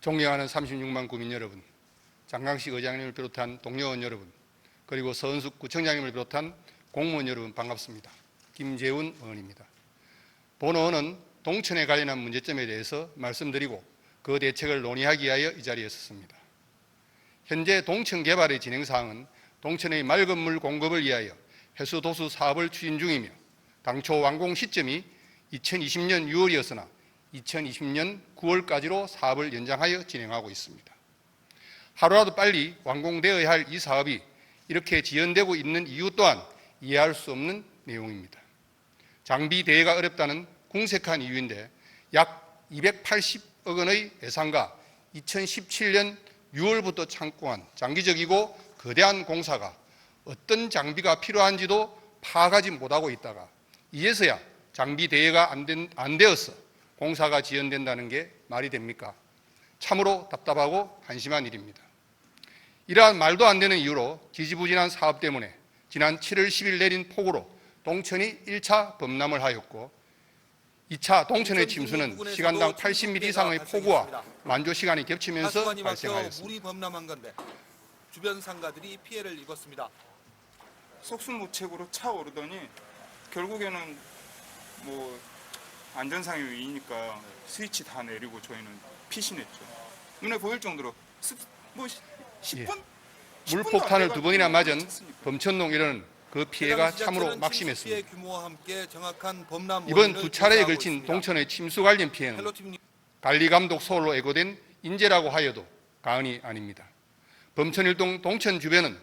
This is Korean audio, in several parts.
존경하는 36만 구민 여러분, 장강식 의장님을 비롯한 동료원 여러분, 그리고 서은숙 구청장님을 비롯한 공무원 여러분 반갑습니다. 김재훈 의원입니다. 본 의원은 동천에 관련한 문제점에 대해서 말씀드리고 그 대책을 논의하기 위하여 이 자리에 섰습니다. 현재 동천 개발의 진행 사항은 동천의 맑은 물 공급을 위하여 해수 도수 사업을 추진 중이며 당초 완공 시점이 2020년 6월이었으나 2020년 9월까지로 사업을 연장하여 진행하고 있습니다. 하루라도 빨리 완공되어야 할 이 사업이 이렇게 지연되고 있는 이유 또한 이해할 수 없는 내용입니다. 장비 대회가 어렵다는 궁색한 이유인데 약 280억 원의 예산과 2017년 6월부터 창공한 장기적이고 거대한 공사가 어떤 장비가 필요한지도 파악하지 못하고 있다가 이제서야 장비 대회가 안, 된, 안 되어서 공사가 지연된다는 게 말이 됩니까? 참으로 답답하고 한심한 일입니다. 이러한 말도 안 되는 이유로 지지부진한 사업 때문에 지난 7월 10일 내린 폭우로 동천이 1차 범람을 하였고 2차 동천의 침수는 시간당 80mm 이상의 폭우와 만조 시간이 겹치면서 발생하였습니다. 물이 범람한 건데 주변 상가들이 피해를 입었습니다. 속수무책으로 차오르더니 결국에는 뭐 안전상의 위이니까 스위치 다 내리고 저희는 피신했죠. 눈에 보일 정도로 습, 뭐 10분 물폭탄을 두 번이나 맞은 범천동 일은 그 피해가 해당 참으로 막심했습니다. 침수 피해 규모와 함께 정확한 범람 이번 두 차례에 걸친 있습니다. 동천의 침수 관련 피해는 관리감독 소홀로 애고된 인재라고 하여도 과언이 아닙니다. 범천일동 동천 주변은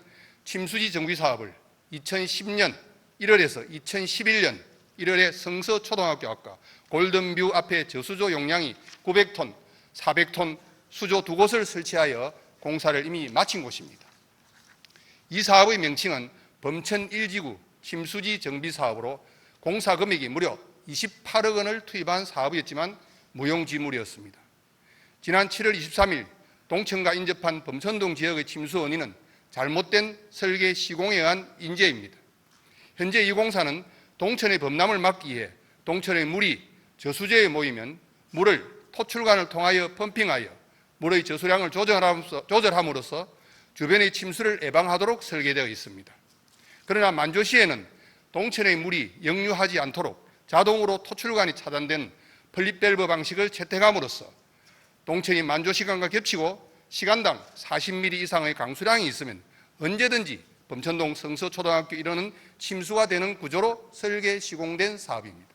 침수지 정비 사업을 2010년 1월에서 2011년 1월에 성서초등학교 앞과 골든뷰 앞에 저수조 용량이 900톤, 400톤 수조 두 곳을 설치하여 공사를 이미 마친 곳입니다. 이 사업의 명칭은 범천 1지구 침수지 정비 사업으로 공사 금액이 무려 28억 원을 투입한 사업이었지만 무용지물이었습니다. 지난 7월 23일 동천과 인접한 범천동 지역의 침수 원인은 잘못된 설계 시공에 의한 인재입니다. 현재 이 공사는 동천의 범람을 막기 위해 동천의 물이 저수지에 모이면 물을 토출관을 통하여 펌핑하여 물의 저수량을 조절함으로써, 조절함으로써 주변의 침수를 예방하도록 설계되어 있습니다. 그러나 만조시에는 동천의 물이 역류하지 않도록 자동으로 토출관이 차단된 플립밸브 방식을 채택함으로써 동천이 만조 시간과 겹치고 시간당 40mm 이상의 강수량이 있으면 언제든지 범천동 성서초등학교 일원은 침수가 되는 구조로 설계 시공된 사업입니다.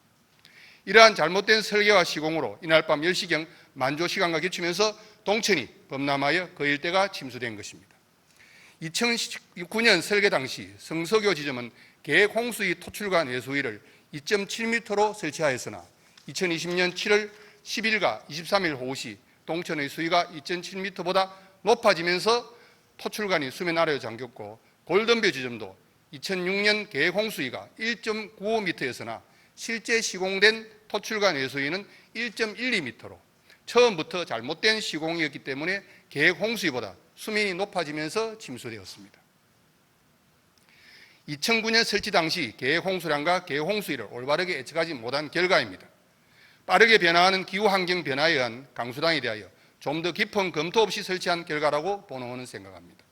이러한 잘못된 설계와 시공으로 이날 밤 10시경 만조 시간과 겹치면서 동천이 범람하여 그 일대가 침수된 것입니다. 2009년 설계 당시 성서교 지점은 계획 홍수위 토출관 외수위를 2.7m로 설치하였으나 2020년 7월 10일과 23일 오후 시 동천의 수위가 2.7m보다 높아지면서 토출관이 수면 아래로 잠겼고 골든뷰 지점도 2006년 계획 홍수위가 1.95m였으나 실제 시공된 토출관 외수위는 1.12m로 처음부터 잘못된 시공이었기 때문에 계획 홍수위보다 수면이 높아지면서 침수되었습니다. 2009년 설치 당시 계획 홍수량과 계획 홍수위를 올바르게 예측하지 못한 결과입니다. 빠르게 변화하는 기후 환경 변화에 의한 강수량에 대하여 좀 더 깊은 검토 없이 설치한 결과라고 본원은 생각합니다.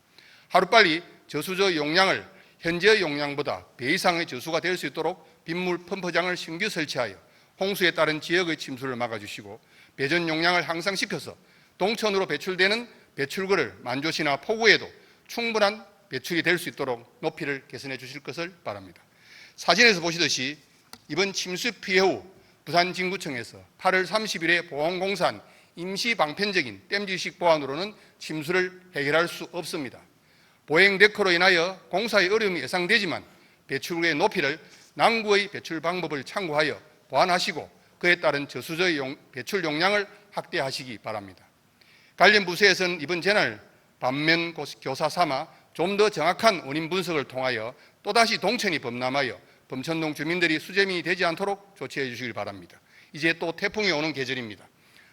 하루빨리 저수저 용량을 현재의 용량보다 배 이상의 저수가 될 수 있도록 빗물 펌프장을 신규 설치하여 홍수에 따른 지역의 침수를 막아주시고 배전 용량을 향상시켜서 동천으로 배출되는 배출구를 만조시나 포구에도 충분한 배출이 될 수 있도록 높이를 개선해 주실 것을 바랍니다. 사진에서 보시듯이 이번 침수 피해 후 부산 진구청에서 8월 30일에 보안공사한 임시 방편적인 댐지식 보안으로는 침수를 해결할 수 없습니다. 보행 데크로 인하여 공사의 어려움이 예상되지만 배출구의 높이를 남구의 배출 방법을 참고하여 보완하시고 그에 따른 저수저의 용- 배출 용량을 확대하시기 바랍니다. 관련 부서에서는 이번 재난을 반면 고- 교사 삼아 좀 더 정확한 원인 분석을 통하여 또다시 동천이 범람하여 범천동 주민들이 수재민이 되지 않도록 조치해 주시길 바랍니다. 이제 또 태풍이 오는 계절입니다.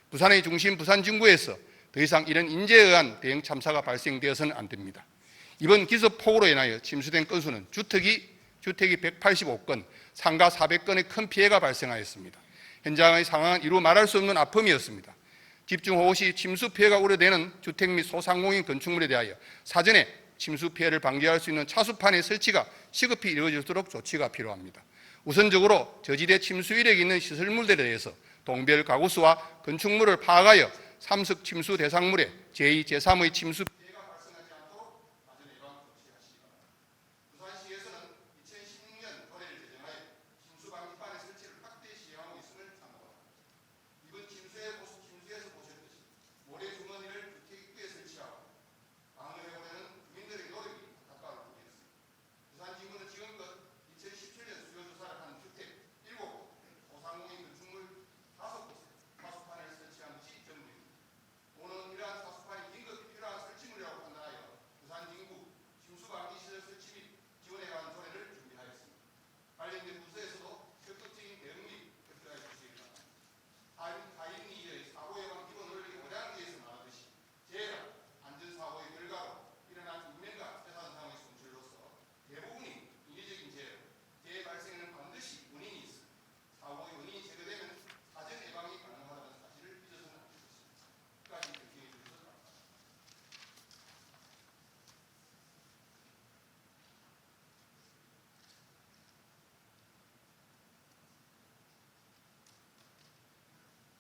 부산의 중심 부산 중구에서 더 이상 이런 인재에 의한 대형 참사가 발생되어서는 안 됩니다. 이번 기습 폭우로 인하여 침수된 건수는 주택이 주택이 185건, 상가 400건의 큰 피해가 발생하였습니다. 현장의 상황은 이루 말할 수 없는 아픔이었습니다. 집중호우 시 침수 피해가 우려되는 주택 및 소상공인 건축물에 대하여 사전에 침수 피해를 방지할 수 있는 차수판의 설치가 시급히 이루어질수록 조치가 필요합니다. 우선적으로 저지대 침수 이력이 있는 시설물들에 대해서 동별 가구수와 건축물을 파악하여 삼석 침수 대상물의 제2, 제3의 침수